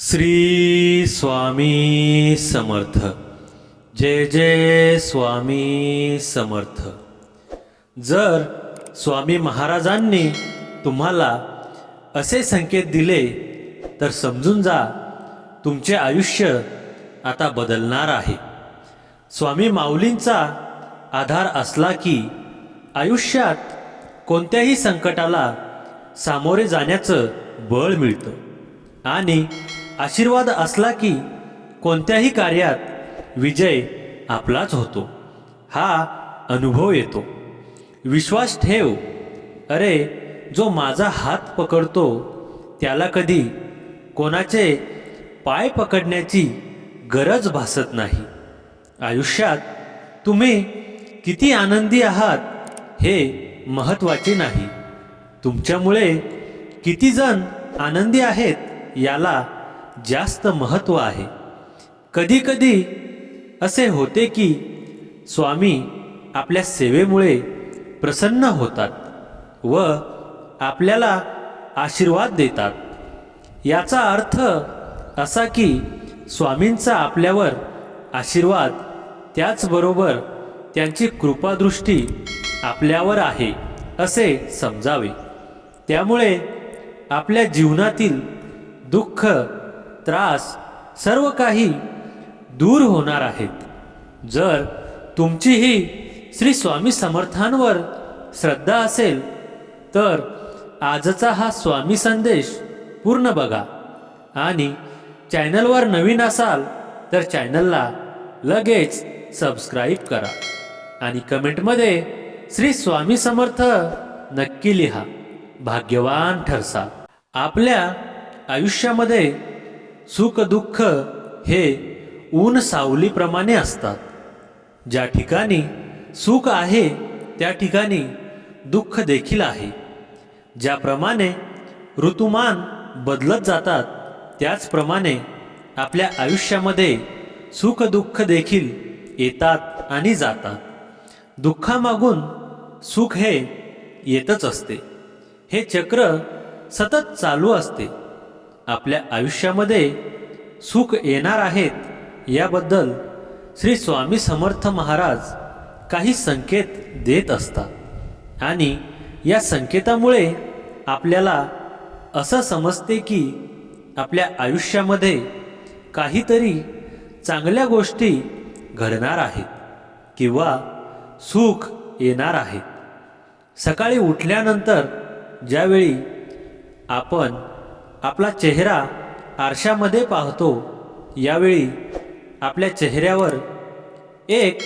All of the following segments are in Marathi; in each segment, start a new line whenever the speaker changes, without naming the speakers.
श्री स्वामी समर्थ। जय जय स्वामी समर्थ। जर स्वामी महाराजांनी तुम्हाला असे संकेत दिले तर समजून जा तुमचे आयुष्य आता बदलणार आहे. स्वामी माऊलींचा आधार असला की आयुष्यात कोणत्याही संकटाला सामोरे जाण्याचं बळ मिळतं. आणि आशीर्वाद असला की कोणत्याही कार्यात विजय आपलाच होतो. हा अनुभव येतो. विश्वास ठेव. अरे जो माझा हात पकडतो त्याला कधी कोणाचे पाय पकडण्याची गरज भासत नाही. आयुष्यात तुम्ही किती आनंदी आहात हे महत्त्वाचे नाही. तुमच्यामुळे किती जण आनंदी आहेत याला जास्त महत्त्व आहे. कधी कधी असे होते की स्वामी आपल्या सेवेमुळे प्रसन्न होतात व आपल्याला आशीर्वाद देतात. याचा अर्थ असा की स्वामींचा आपल्यावर आशीर्वाद त्याचबरोबर त्यांची कृपादृष्टी आपल्यावर आहे असे समजावे. त्यामुळे आपल्या जीवनातील दुःख त्रास सर्व काही दूर होणार आहेत. जर तुमचीही श्री स्वामी समर्थांवर श्रद्धा असेल तर आजचा हा स्वामी संदेश पूर्ण बघा. आणि चॅनलवर नवीन असाल तर चॅनलला लगेच सबस्क्राईब करा. आणि कमेंटमध्ये श्री स्वामी समर्थ नक्की लिहा. भाग्यवान ठरसा. आपल्या आयुष्यामध्ये सुख दुःख हे ऊन सावलीप्रमाणे असतात. ज्या ठिकाणी सुख आहे त्या ठिकाणी दुःख देखील आहे. ज्याप्रमाणे ऋतुमान बदलत जातात त्याचप्रमाणे आपल्या आयुष्यामध्ये सुख दुःख देखील येतात आणि जातात. दुःखामागून सुख हे येतच असते. हे चक्र सतत चालू असते. आपल्या आयुष्यामध्ये सुख येणार आहेत याबद्दल श्री स्वामी समर्थ महाराज काही संकेत देत असतात. आणि या संकेतामुळे आपल्याला असं समजते की आपल्या आयुष्यामध्ये काहीतरी चांगल्या गोष्टी घडणार आहेत किंवा सुख येणार आहेत. सकाळी उठल्यानंतर ज्यावेळी आपण आपला चेहरा आरशामध्ये पाहतो यावेळी आपल्या चेहऱ्यावर एक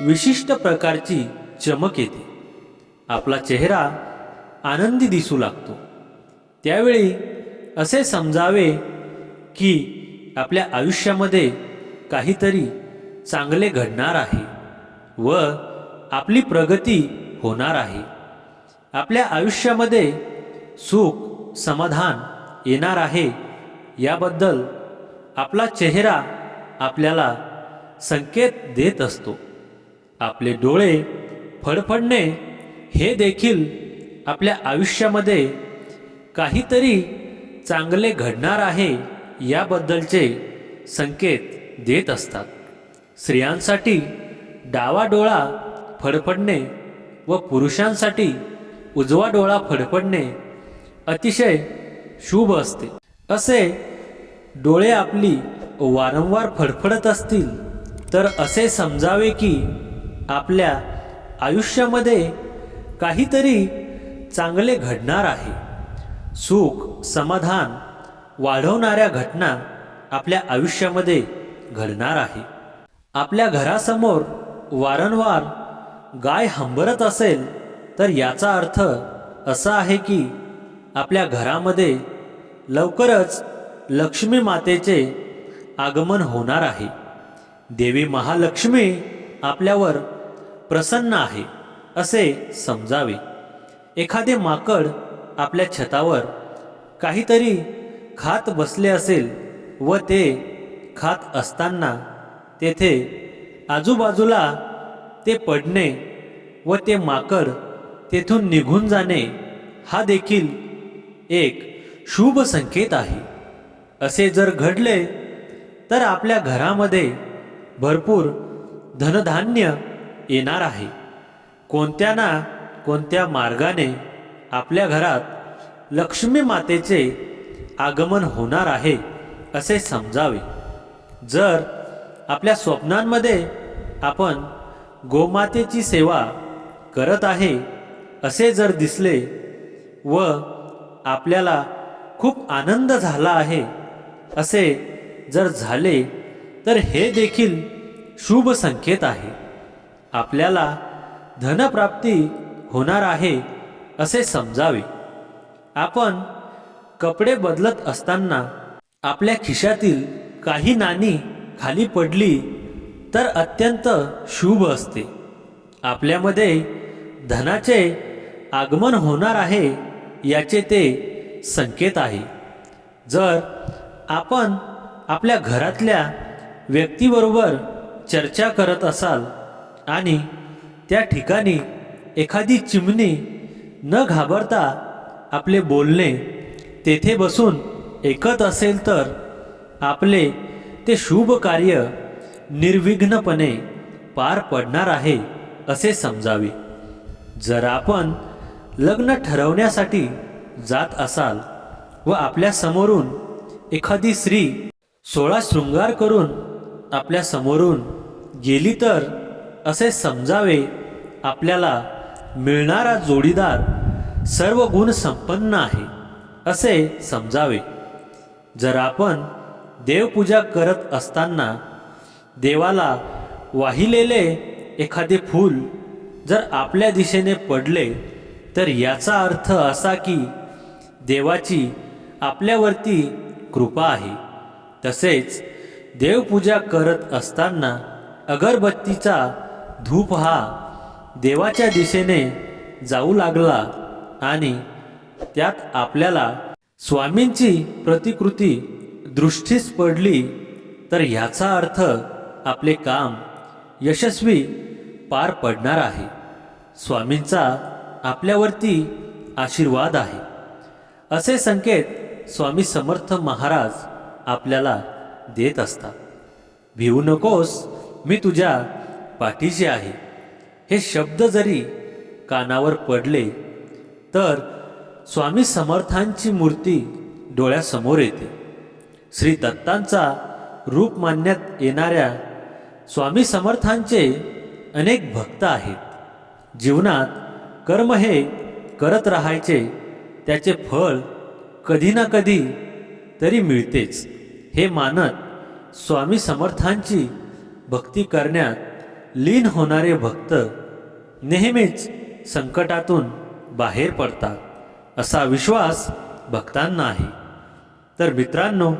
विशिष्ट प्रकारची चमक येते. आपला चेहरा आनंदी दिसू लागतो. त्यावेळी असे समजावे की आपल्या आयुष्यामध्ये काहीतरी चांगले घडणार आहे व आपली प्रगती होणार आहे. आपल्या आयुष्यामध्ये सुख समाधान येणार आहे याबद्दल आपला चेहरा आपल्याला संकेत देत असतो. आपले डोळे फडफडणे हे देखील आपल्या आयुष्यामध्ये काहीतरी चांगले घडणार आहे याबद्दलचे संकेत देत असतात. स्त्रियांसाठी डावा डोळा फडफडणे व पुरुषांसाठी उजवा डोळा फडफडणे अतिशय शुभ असते. असे डोळे आपली वारंवार फडफडत असतील तर असे समजावे की आपल्या आयुष्यामध्ये काहीतरी चांगले घडणार आहे. सुख समाधान वाढवणाऱ्या घटना आपल्या आयुष्यामध्ये घडणार आहे. आपल्या घरासमोर वारंवार गाय हंबरत असेल तर याचा अर्थ असा आहे की आपल्या घरामध्ये लवकरच लक्ष्मी मातेचे आगमन होणार आहे. देवी महालक्ष्मी आपल्यावर प्रसन्न आहे असे समजावे. एखादे माकड आपल्या छतावर काहीतरी खात बसले असेल व ते खात असताना तेथे आजूबाजूला ते पडणे व ते माकड तेथून निघून जाणे हा देखील एक शुभ संकेत आहे. असे जर घडले तर आपल्या घरामध्ये भरपूर धनधान्य येणार आहे. कोणत्या ना कोणत्या मार्गाने आपल्या घरात लक्ष्मी मातेचे आगमन होणार आहे असे समजावे. जर आपल्या स्वप्नांमध्ये आपण गोमातेची सेवा करत आहे असे जर दिसले व आपल्याला खूप आनंद झाला आहे. असे जर झाले तर हे देखील शुभ संकेत आहे. आपल्याला धनप्राप्ती होणार आहे असे समजावे. आपण कपडे बदलत असताना आपल्या खिशातील काही नाणी खाली पडली तर अत्यंत शुभ असते. आपल्यामध्ये धनाचे आगमन होणार आहे याचे ते संकेत आहे. जर आपण आपल्या घरातल्या व्यक्तीबरोबर चर्चा करत असाल आणि त्या ठिकाणी एखादी चिमणी न घाबरता आपले बोलणे तेथे बसून ऐकत असेल तर आपले ते शुभ कार्य निर्विघ्नपणे पार पडणार आहे असे समजावे. जर आपण लग्न ठरवण्यासाठी जात असाल व आपल्या समोरून एखादी स्त्री सोळा शृंगार करून आपल्या समोरून गेली तर असे समजावे आपल्याला मिळणारा जोडीदार सर्व गुण संपन्न आहे असे समजावे. जर आपण देवपूजा करत असताना देवाला वाहिलेले एखादे फूल जर आपल्या दिशेने पडले तर याचा अर्थ असा की देवाची आपल्यावरती कृपा आहे. तसेच देवपूजा करत असताना अगरबत्तीचा धूप हा देवाच्या दिशेने जाऊ लागला आणि त्यात आपल्याला स्वामींची प्रतिकृती दृष्टीस पडली तर ह्याचा अर्थ आपले काम यशस्वी पार पडणार आहे. स्वामींचा आपल्यावरती आशीर्वाद आहे. असे संकेत स्वामी समर्थ महाराज आपल्याला देत असतात. भिवू नकोस मी तुझ्या पाठीशी आहे. हे शब्द जरी कानावर पडले तर स्वामी समर्थांची मूर्ती डोळ्यासमोर येते. श्री दत्तांचा रूप मानण्यात येणाऱ्या स्वामी समर्थांचे अनेक भक्त आहेत. जीवनात कर्म हे करत राहायचे त्याचे फळ कधी ना कधी तरी मिळतेच. हे मानत स्वामी समर्थांची भक्ती करण्यात लीन होणारे भक्त नेहमीच संकटातून बाहेर पडतात असा विश्वास भक्तांना आहे. तर मित्रांनो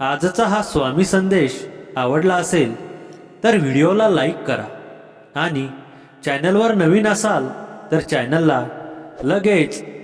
आजचा हा स्वामी संदेश आवडला असेल तर व्हिडिओला लाईक करा आणि चॅनलवर नवीन असाल तर चॅनलला लगेच